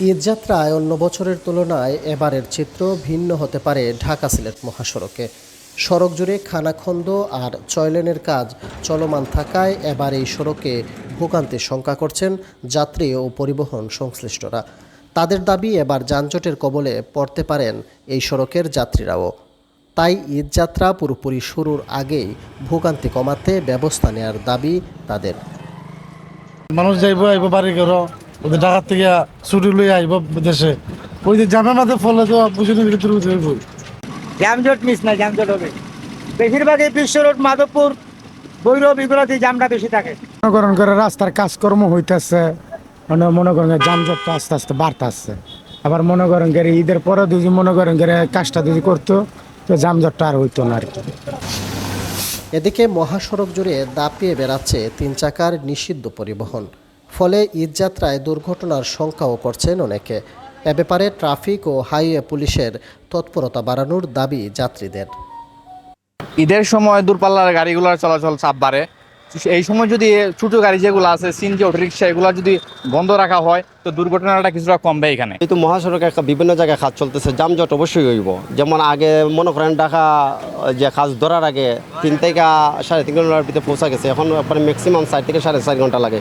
ঈদযাত্রায় অন্য বছরের তুলনায় এবারের চিত্র ভিন্ন হতে পারে ঢাকা সিলেট মহাসড়কে। সড়ক জুড়ে খানাখন্দ আর চয়লেনের কাজ চলমান থাকায় এবার এই সড়কে ভোগান্তির শঙ্কা করছেন যাত্রী ও পরিবহন সংশ্লিষ্টরা। তাদের দাবি এবার যানজটের কবলে পড়তে পারেন এই সড়কের যাত্রীরাও। তাই ঈদযাত্রা পুরোপুরি শুরুর আগেই ভোগান্তি কমাতে ব্যবস্থা নেওয়ার দাবি তাদের। মানুষ যাইব, আইব বাড়ি ঘর ওদের ঢাকার থেকে ছুটি লই আইব দেশে। ওই যে জামা মাঝে ফলে তো বুঝিনি ভিতরে হইব। জ্যামজট মিস না জ্যামজট হবে। বেশিরভাগই বিশ্ব রোড মাধবপুর বৈরব এগুলোতে জামটা বেশি থাকে। মনে করে রাস্তার কাজকর্ম হইতেছে মানে মনে করেন যানজট তো আস্তে আস্তে বাড়তেছে। আবার মনে করেন গেলে ঈদের পরে যদি মনে করেন গেলে কাজটা যদি করতো তো যানজটটা আর হইতো না আর কি। এদিকে মহাসড়ক জুড়ে দাপিয়ে বেড়াচ্ছে তিন চাকার নিষিদ্ধ পরিবহন। ফলে ঈদযাত্রায় দুর্ঘটনার শঙ্কাও করছেন অনেকে। এ ব্যাপারে ট্রাফিক ও হাইওয়ে পুলিশের তৎপরতা বাড়ানোর দাবি যাত্রীদের। ঈদের সময় দূরপাল্লার গাড়িগুলোর চলাচল চাপ বাড়ে। এই সময় যদি ছোটো গাড়ি যেগুলো আছে সিনজি অটোরিক্সা এগুলো যদি বন্ধ রাখা হয় তো দুর্ঘটনাটা কিছুটা কমবে এখানে। কিন্তু মহাসড়কে একটা বিভিন্ন জায়গায় কাজ চলতেছে যানজট অবশ্যই হইব। যেমন আগে মনে করেন ঢাকা যে কাজ ধরার আগে তিন থেকে সাড়ে তিন ঘণ্টার ভিতরে পৌঁছা গেছে। এখন আপনার ম্যাক্সিমাম চার থেকে সাড়ে চার ঘণ্টা লাগে।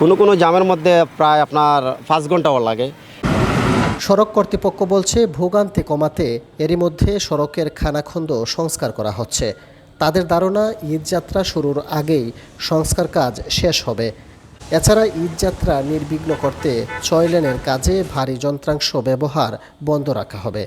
কোনো কোনো জামের মধ্যে প্রায় আপনার পাঁচ ঘন্টাও লাগে। সড়ক কর্তৃপক্ষ বলছে ভোগান্তি কমাতে এরই মধ্যে সড়কের খানাখন্দ সংস্কার করা হচ্ছে। তাদের ধারণা ঈদযাত্রা শুরুর আগেই সংস্কার কাজ শেষ হবে। এছাড়া ঈদযাত্রা নির্বিঘ্ন করতে ছয় লেনের কাজে ভারী যন্ত্রাংশ ব্যবহার বন্ধ রাখা হবে।